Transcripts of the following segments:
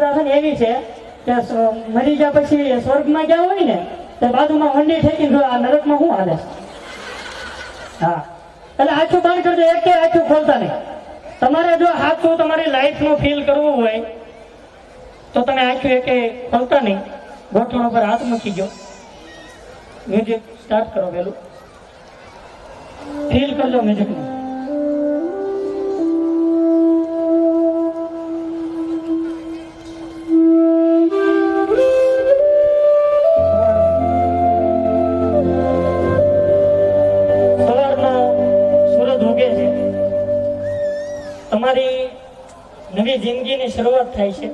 પ્રથા એવી છે કે મરી ગયા પછી સ્વર્ગમાં ગયા હોય ને, તો બાજુમાં વંડી ઠેકીને જો આ નરકમાં શું હાલે? હા. એટલે આખું બંધ કરજો, એક કે આખું ખોલતા નહીં. તમારે જો હાથું તમારી લાઈફનું ફીલ કરવું હોય, તો તમે આખું એક ખોલતા નહીં. ગોઠણ ઉપર હાથ મૂકી ગયો. મ્યુઝિક સ્ટાર્ટ કરો પેલું ફીલ કરજો મ્યુઝિકનું થાય છે.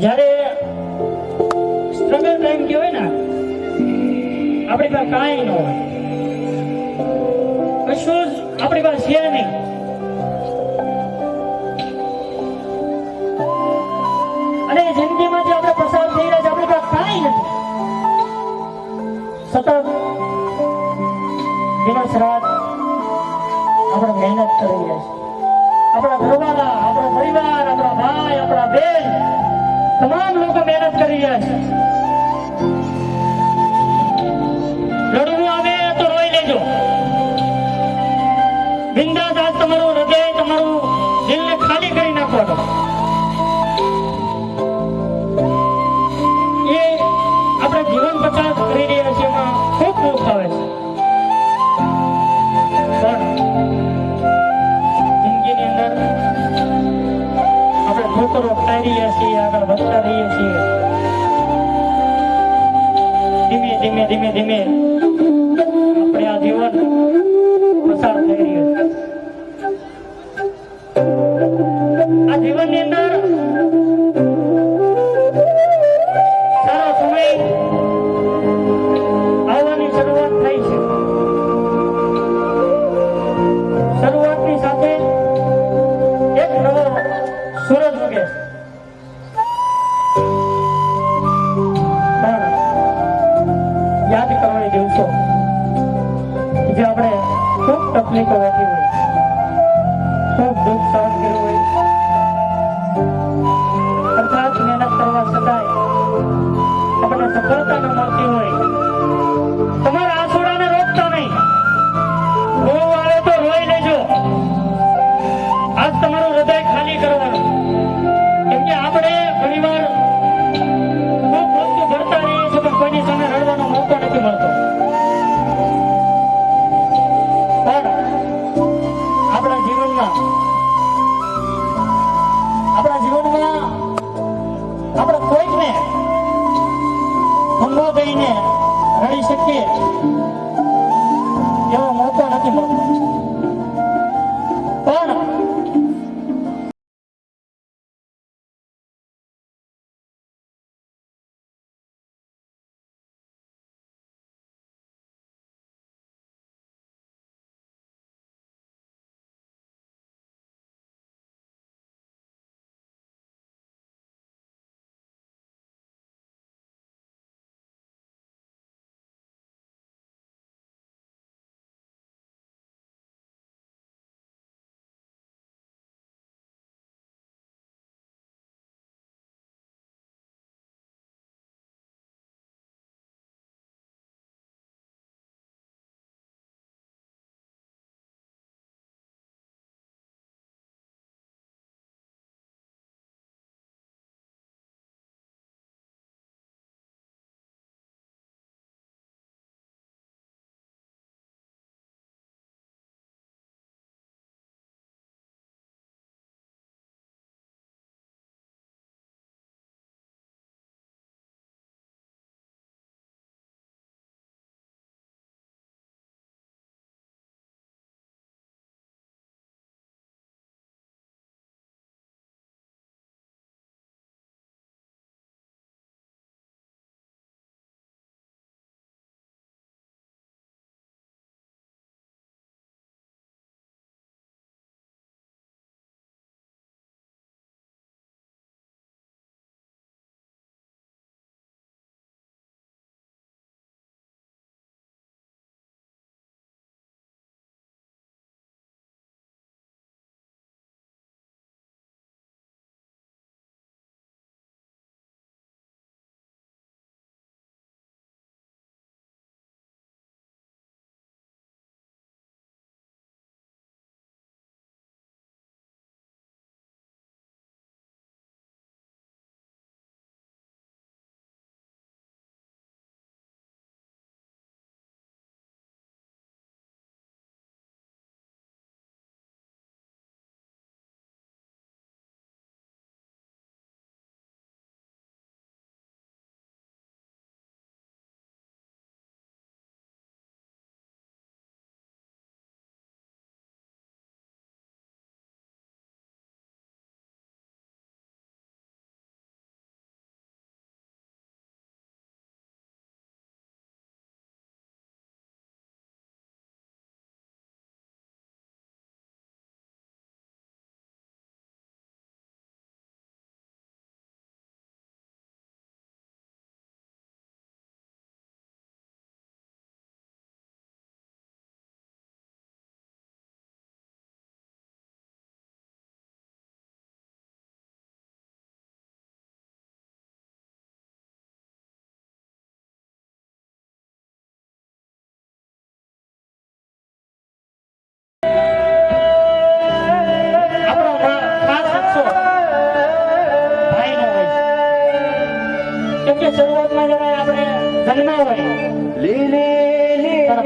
જ્યારે સ્ટ્રગલ ટાઈમ કહેવાય ને, આપણી પાસે કાંઈ ન હોય. કશું જ આપણી પાસે છે નહીં. અને જિંદગીમાં જે આપણે પસાર થઈ રહ્યા છે, આપણી પાસે કાંઈ નથી. સતત દિવસ રાત આપણે મહેનત કરી રહ્યા છીએ આપણા ઘરવાળા, આપણો પરિવાર, આપણા ભાઈ, આપણા બેન, તમામ લોકો મહેનત કરી રહ્યા છે. લડવું આવે તો રોઈ લેજો. બિંદાસ તમારું હૃદય તમારું દિલને ખાલી કરી નાખવાનું.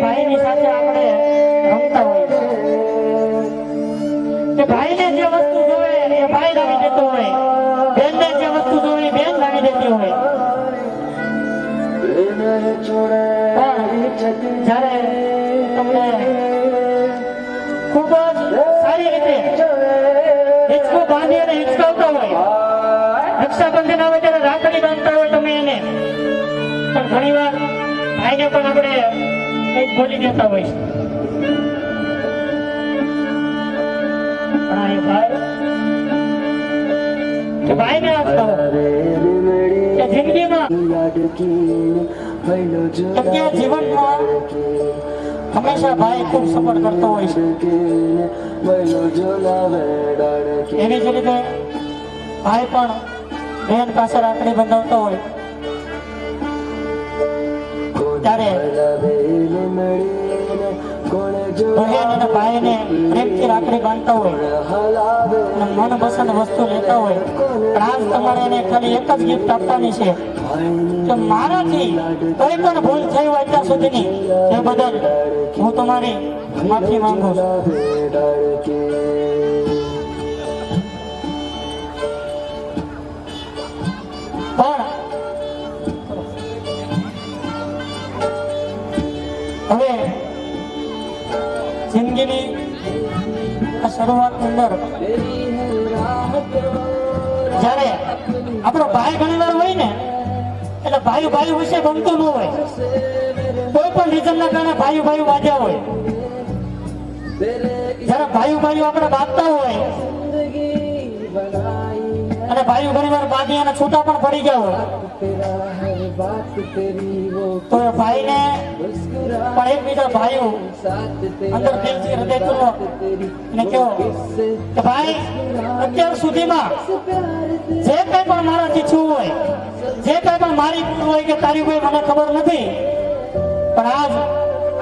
ભાઈની સાથે આપણે કે ભાઈને જે વસ્તુ જોવે એ ભાઈ લાવી દેતો હોય. બેનને જે વસ્તુ જોવે બેન લાવી દેતી હોય. જયારે તમને ખૂબ જ સારી રીતે હિંચકો બાંધી અને હિંચકાવતા હોય, રક્ષાબંધન આવે ત્યારે રાખડી બાંધતા હોય તમે એને. ઘણી વાર ભાઈને પણ આપણે કંઈક બોલી દેતા હોય પણ ભાઈ આપતા કે હંમેશા ભાઈ ખૂબ સપોર્ટ કરતો હોય છે. એવી જ રીતે ભાઈ પણ બહેન પાસે રાખડી બંધાવતો હોય. ત્યારે મનપસંદ વસ્તુ લેતા હોય. પણ તમારે એક જ ગિફ્ટ આપવાની છે. તો મારાથી કોઈ પણ ભૂલ થઈ હોય સુધીની. એ બદલ હું તમારી માફી માંગુ છું. હવે જિંદગીની આ શરૂઆતની અંદર જ્યારે આપણો ભાઈ ઘણી વાર હોય ને, એટલે ભાઈ ભાઈ વિશે ગમતું ન હોય. કોઈ પણ રીઝનના કારણે ભાઈ ભાઈ વાગ્યા હોય. જ્યારે ભાઈ ભાઈ આપણે બાંધતા હોય ભાઈઓ ઘણી વાર બાંધી અને છૂટા પણ પડી ગયા હોય. તો ભાઈને પણ એકબીજા ભાઈઓ અંદર દિલથી હૃદયપૂર્વક એને કહો કે ભાઈ અત્યાર સુધીમાં જે કંઈ પણ મારાથી છું હોય જે કઈ પણ મારી ભૂલ હોય કે તારી કોઈ મને ખબર નથી. પણ આજ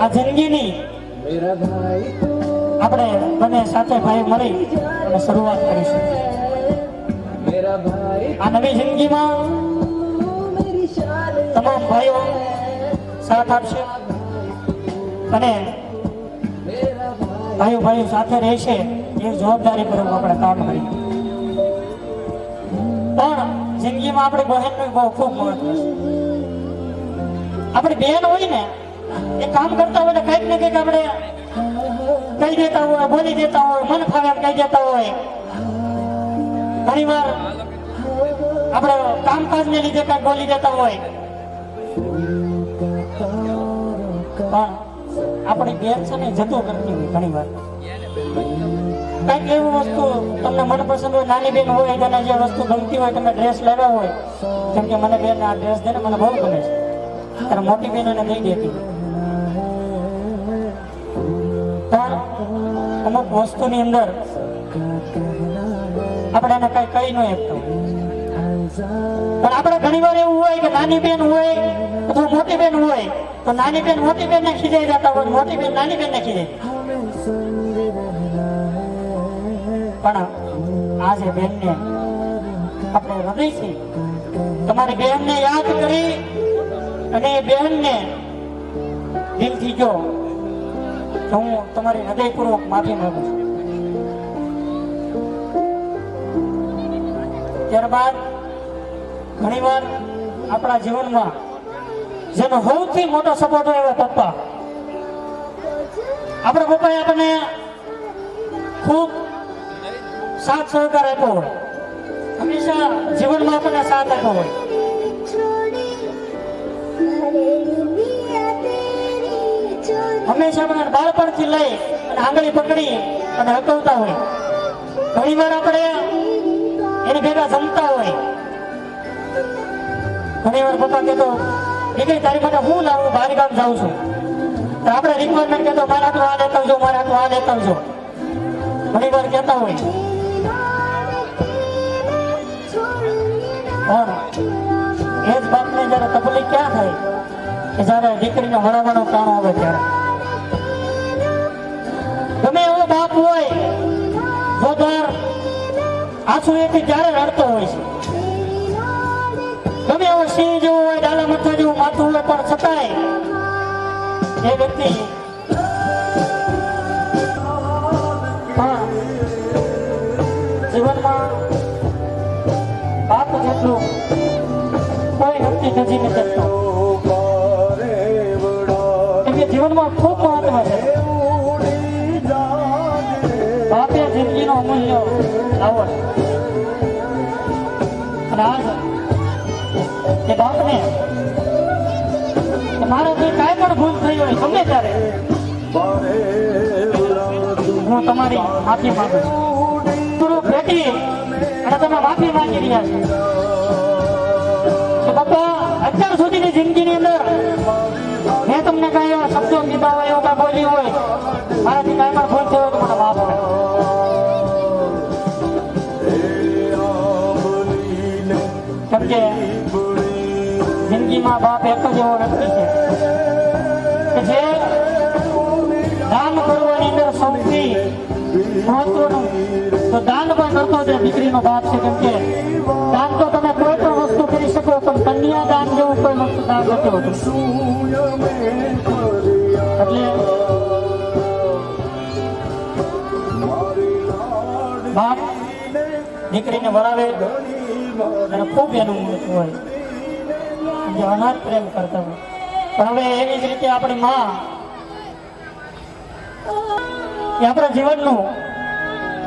આ જિંદગીની આપણે બંને સાથે ભાઈ મળી અને શરૂઆત કરીશું. આ નવી જિંદગીમાં તમામ ભાઈઓ સાથ આપશે. અને ભાઈઓ ભાઈઓ સાથે રહેશે એ જવાબદારી પર આપણે કામ કરીએ. પણ જિંદગીમાં આપણી બહેનનું બહુ ખૂબ મહત્વ છે. આપણી બહેન હોય ને એ કામ કરતા હોય ને કંઈક ને કંઈક આપણે કહી દેતા હોય બોલી દેતા હોય મન ફાવે એમ કહી દેતા હોય. ઘણી વાર આપણે કામકાજને લીધે કંઈક બોલી દેતા હોય. પણ આપણી બેન છે ને જતું કરતી હોય ઘણી વાર કંઈક એવું વસ્તુ તમને મનપસંદ હોય, નાની બેન હોય તને જે વસ્તુ ગમતી હોય, તમે ડ્રેસ લેવા હોય, જેમ કે મને બેન આ ડ્રેસ દે મને બહુ ગમે છે. ત્યારે મોટી બેન એને દઈ દેતી અમુક વસ્તુની અંદર આપણે એને કઈ કહી ન શકતા પણ આપણે ઘણી વાર એવું હોય કે નાની બેન હોય અથવા મોટી બેન હોય, તો નાની બેન મોટી બેન ને ખીજાઈ જતા હોય, મોટી બેન નાની બેન ને ખીજાય પણ આજે બેન ને આપણે હૃદયથી તમારી બેન ને યાદ કરી અને એ બેન ને દિલથી જો હું તમારી હૃદયપૂર્વક માફી માંગુ છું. ત્યારબાદ ઘણીવાર આપણા જીવનમાં જેનો સૌથી મોટો સપોર્ટ હોય એવા પપ્પા. આપણા પપ્પાએ આપણને ખૂબ સાથ સહકાર આપ્યો હોય. હંમેશા જીવનમાં આપણને સાથ આપ્યો હોય. હંમેશા આપણે બાળપણથી લઈ અને આંગળી પકડી અને હકવતા હોય. ઘણીવાર આપણે એની ભેગા જમતા હોય. ઘણી વાર પપ્પા કહેતો દીકરી તારી માટે હું લાવું? બહાર ગામ જાઉં છું. તો આપણે રિક્વાયરમેન્ટ કહેતો મારા તો આ લેતા આવજો, મારા તો આ લેતા આવજો. ઘણી વાર કહેતા હોય. પણ એ જ બાપને જયારે તકલીફ ક્યાં થાય? કે જયારે દીકરીને વળાવવાનો કામ આવે ત્યારે. તમે એવો બાપ હોય, જો દર આંસુ એથી ત્યારે રડતો હોય છે? સિંહ જેવું હોય, ડાલા મથા જેવું માથું હોય, પણ છતાંય એ વ્યક્તિ જીવનમાં બાપ જેટલું કોઈ વ્યક્તિ નથી જીવનમાં ખૂબ મહત્વ છે. બાપે જિંદગીનો અમૂલ્ય આવડ અને એ બાપને મારાથી કાંઈ પણ ભૂલ થઈ હોય, ગમે ત્યારે હું તમારી માફી માંગુ છું. ગુરુ અને તમે માફી માંગી રહ્યા છો. કે બાપા, અત્યાર સુધીની જિંદગીની અંદર મેં તમને કાંઈ એવા શબ્દો કીધા હોય કાંઈ બોલ્યું હોય જિંદગીમાં બાપ એક જ એવો વ્યક્તિ છે જે દાન કરવાની અંદર સૌથી મહત્વનું તો દાન પણ કરતો જે દીકરીનો બાપ છે. કેમ કે દાન તો તમે કોઈ પણ વસ્તુ કરી શકો, પણ કન્યા દાન જેવું કોઈ વસ્તુ દાન નથી હોતું. એટલે બાપ દીકરીને વરાવે અને ખૂબ એનું હોય. જે અનાથ પ્રેમ કરતા હોય પણ હવે એવી જ રીતે આપણી માં, એ આપણા જીવનનું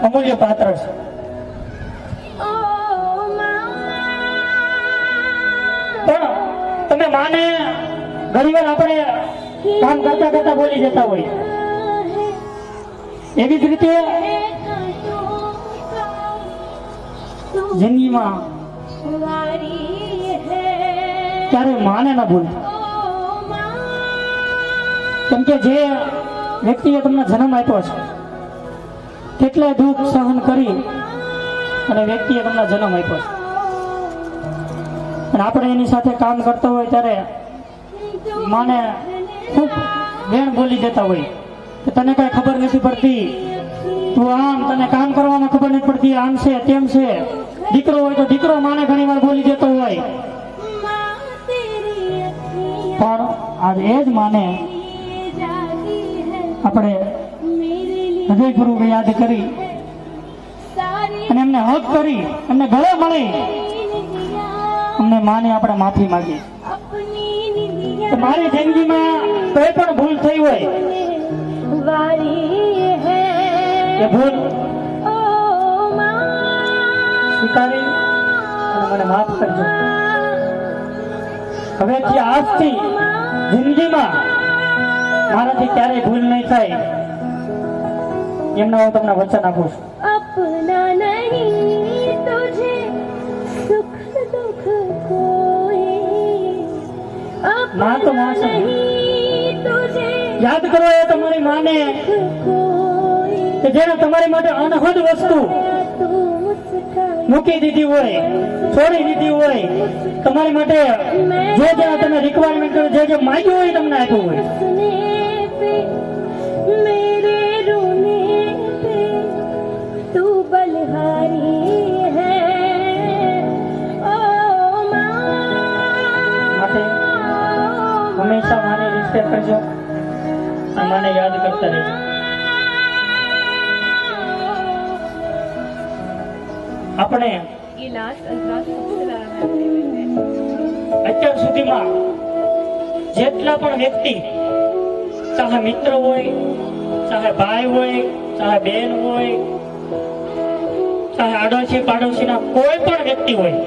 અમૂલ્ય પાત્ર છે. પણ તમે માને ઘણીવાર આપણે કામ કરતા કરતા બોલી જતા હોય એવી જ રીતે જિંદગીમાં ક્યારે માને ન ભૂલ. કેમ કે જે વ્યક્તિએ તમને જન્મ આપ્યો છે, કેટલાય દુઃખ સહન કરી અને વ્યક્તિએ તમને જન્મ આપ્યો છે. અને આપણે એની સાથે કામ કરતા હોય ત્યારે માને ખૂબ વેણ બોલી દેતા હોય. કે તને કઈ ખબર નથી પડતી. તું આમ, તને કામ કરવામાં ખબર નથી પડતી. આમ છે, તેમ છે. દીકરો હોય તો દીકરો માને ઘણી વાર બોલી દેતો હોય. પણ આજ એ જ માને આપણે હૃદયપૂર્વક યાદ કરી અને એમને હક કરી એમને ગળે મળી. અમને માને આપણે માફી માંગી. મારી જિંદગીમાં કોઈ પણ ભૂલ થઈ હોય. એ ભૂલ સ્વીકારી અને મને માફ કરજો. હવેથી આજથી જિંદગીમાં મારાથી ક્યારેય ભૂલ નહીં થાય. એમના હું તમને વચન આપું છું. અપના નહીં માં તો માં છે યાદ કરો એ તમારી માને કે જેને તમારી માટે અનહદ વસ્તુ મૂકી દીધી હોય છોડી દીધી હોય તમારી માટે જો જે તમે રિક્વાયરમેન્ટ જે જે માંગ્યું હોય તમને આપ્યું હોય. હંમેશા મારી રિસ્પેક્ટ કરજો. મને યાદ કરતા રહેજો. આપણે અત્યાર સુધીમાં જેટલા પણ વ્યક્તિ, ચાહે મિત્ર હોય, ચાહે ભાઈ હોય, ચાહે બહેન હોય, ચાહે આડોશી પાડોશી ના કોઈ પણ વ્યક્તિ હોય,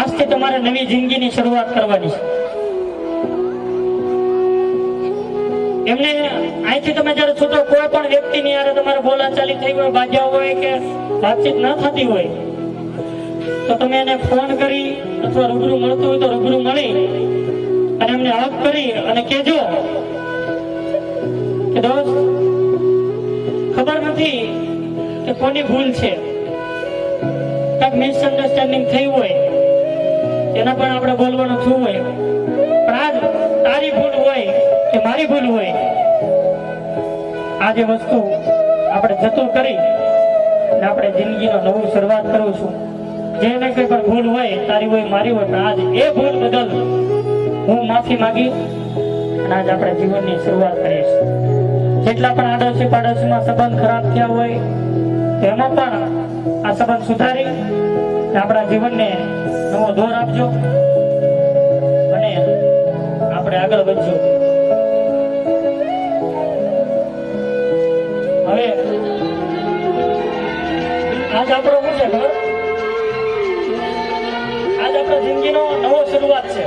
આજથી તમારે નવી જિંદગીની શરૂઆત કરવાની છે. એમને અહીંથી તમે જ્યારે પણ વ્યક્તિની આરે તમારે બોલાચાલી થઈ હોય બાજ્યા હોય કે વાતચીત ન થતી હોય, તો તમે એને ફોન કરી અથવા રૂબરૂ મળતું હોય તો રૂબરૂ મળી અને એમને હક કરી અને કહેજો કે દોસ્ત, ખબર નથી કે કોની ભૂલ છે. કાંઈક મિસઅન્ડરસ્ટેન્ડિંગ થઈ હોય, એના પણ આપણે બોલવાનું થયું હોય. પણ આજ તારી ભૂલ હોય કે મારી ભૂલ હોય આ જે વસ્તુ આપણે જતું કરી અને આપણે જિંદગીનો નવું શરૂઆત કરું છું. જેને કંઈ પણ ભૂલ હોય, તારી હોય, મારી હોય, પણ આજ એ ભૂલ બદલ હું માફી માંગી અને આજ આપણે જીવનની શરૂઆત કરીશ. જેટલા પણ આડોશી પાડોશીમાં સંબંધ ખરાબ થયા હોય તેમાં પણ આ સંબંધ સુધારી આપણા જીવનને નવો દોર આપજો અને આપણે આગળ વધજો. આજ આપણો શું છે ખબર? આજ આપણા જિંદગીનો નવો શરૂઆત છે.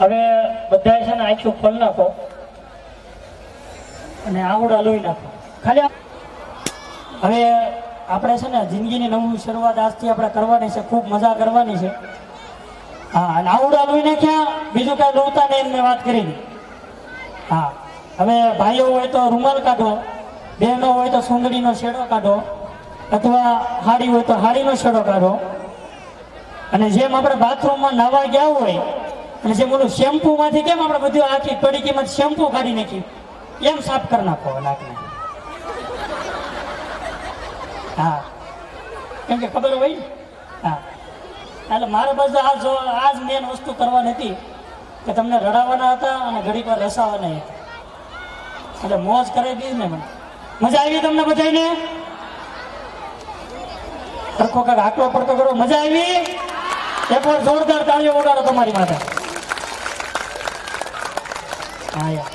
હવે બધા છે ને આખું ખોલ નાખો અને આવડા લોહી નાખો. ખાલી હવે આપણે છે ને જિંદગીની નવી શરૂઆત આજથી આપણે કરવાની છે, ખૂબ મજા કરવાની છે. હા, અને આવડા લોહી નાખ્યા, બીજું કાંઈ લોતા નહીં એમને વાત કરી. હા, હવે ભાઈઓ હોય તો રૂમાલ કાઢો. બહેનો હોય તો સુંદડીનો શેડો કાઢો અથવા હાડી હોય તો હાડીનો શેડો કાઢો. અને જેમ આપણે બાથરૂમમાં નાવા ગયા હોય અને જેમ ઓલું શેમ્પૂમાંથી કેમ આપણે બધું આખી પડીકીમાં શેમ્પૂ કાઢી નાખી, એમ સાફ કરી નાખો નાકને. હા. કેમ કે ખબર હોય? હા. એટલે મારે બસ આ જો આ જ મેન વસ્તુ કરવાની હતી કે તમને રડાવવાના હતા અને ઘડીક વાર રસાવવાના હતા. એટલે મોજ કરાવી દીધી ને મને. મજા આવી તમને બધાને સરખો કાંઈક આટલો પડતો કરો મજા આવી? એકવાર જોરદાર તાળીઓ વગાડો તમારી માટે હા, યાર.